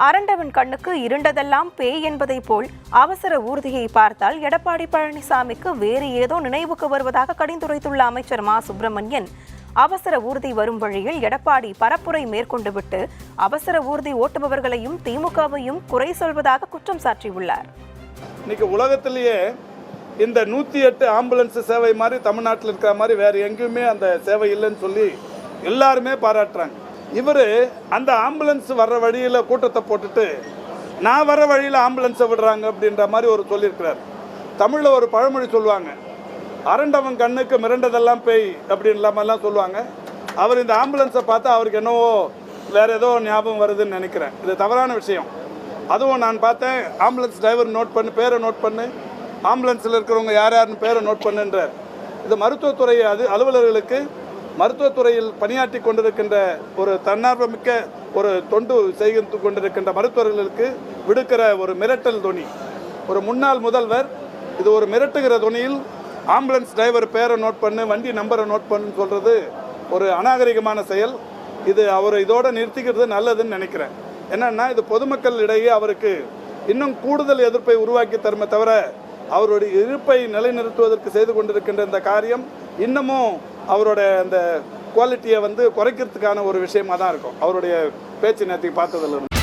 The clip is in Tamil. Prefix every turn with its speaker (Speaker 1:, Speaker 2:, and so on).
Speaker 1: அரண்டவன் கண்ணுக்கு இருண்டதெல்லாம் பேய் என்பதைப் போல் அவசர ஊர்தியை பார்த்தால் எடப்பாடி பழனிசாமிக்கு வேறு ஏதோ நினைவுக்கு வருவதாக கடிந்துரைத்துள்ள அமைச்சர் மா. சுப்பிரமணியன் அவசர ஊர்தி வரும் வழியில் எடப்பாடி பரப்புரை மேற்கொண்டுவிட்டு அவசர ஊர்தி ஓட்டுபவர்களையும் திமுகவையும் குறை சொல்வதாக குற்றம் சாட்டியுள்ளார்
Speaker 2: இன்னைக்கு உலகத்திலேயே இந்த நூற்றி எட்டு ஆம்புலன்ஸ் சேவை மாதிரி தமிழ்நாட்டில் இருக்கிற மாதிரி வேறு எங்கேயுமே அந்த சேவை இல்லைன்னு சொல்லி எல்லாருமே பாராட்டுறாங்க. இவர் அந்த ஆம்புலன்ஸ் வர்ற வழியில் கூட்டத்தை போட்டுட்டு நான் வர வழியில் ஆம்புலன்ஸை விடுறாங்க அப்படின்ற மாதிரி ஒரு சொல்லியிருக்கிறார். தமிழில் ஒரு பழமொழி சொல்லுவாங்க அரண்டவன் கண்ணுக்கு மிரண்டதெல்லாம் பேய் அப்படின்னு மாதிரிலாம் சொல்லுவாங்க. அவர் இந்த ஆம்புலன்ஸை பார்த்தா அவருக்கு என்னவோ வேறு ஏதோ ஞாபகம் வருதுன்னு நினைக்கிறேன். இது தவறான விஷயம். அதுவும் நான் பார்த்தேன் ஆம்புலன்ஸ் டிரைவர் நோட் பண்ணு பேரை நோட் பண்ணு. ஆம்புலன்ஸில் இருக்கிறவங்க யார் யாருன்னு பேரை நோட் பண்ணுன்றார். இது மருத்துவத்துறை அது அலுவலர்களுக்கு மருத்துவத்துறையில் பணியாற்றி கொண்டிருக்கின்ற ஒரு தன்னார்வமிக்க ஒரு தொண்டு செய்து கொண்டிருக்கின்ற மருத்துவர்களுக்கு விடுக்கிற ஒரு மிரட்டல் துணி ஒரு முன்னாள் முதல்வர் இது ஒரு மிரட்டுகிற துணியில் ஆம்புலன்ஸ் டிரைவர் பேரை நோட் பண்ணு வண்டி நம்பரை நோட் பண்ணுன்னு சொல்கிறது ஒரு அநாகரிகமான செயல். இது அவர் இதோடு நிறுத்திக்கிறது நல்லதுன்னு நினைக்கிறேன். என்னன்னா இது பொதுமக்கள் இடையே அவருக்கு இன்னும் கூடுதல் எதிர்ப்பை உருவாக்கி தருமே தவிர அவருடைய இருப்பை நிலைநிறுத்துவதற்கு செய்து கொண்டிருக்கின்ற இந்த காரியம் இன்னமும் அவரோட அந்த குவாலிட்டியை வந்து குறைக்கிறதுக்கான ஒரு விஷயமா தான் இருக்கும். அவருடைய பேச்சு நேரத்துக்கு பார்த்ததுல இருந்து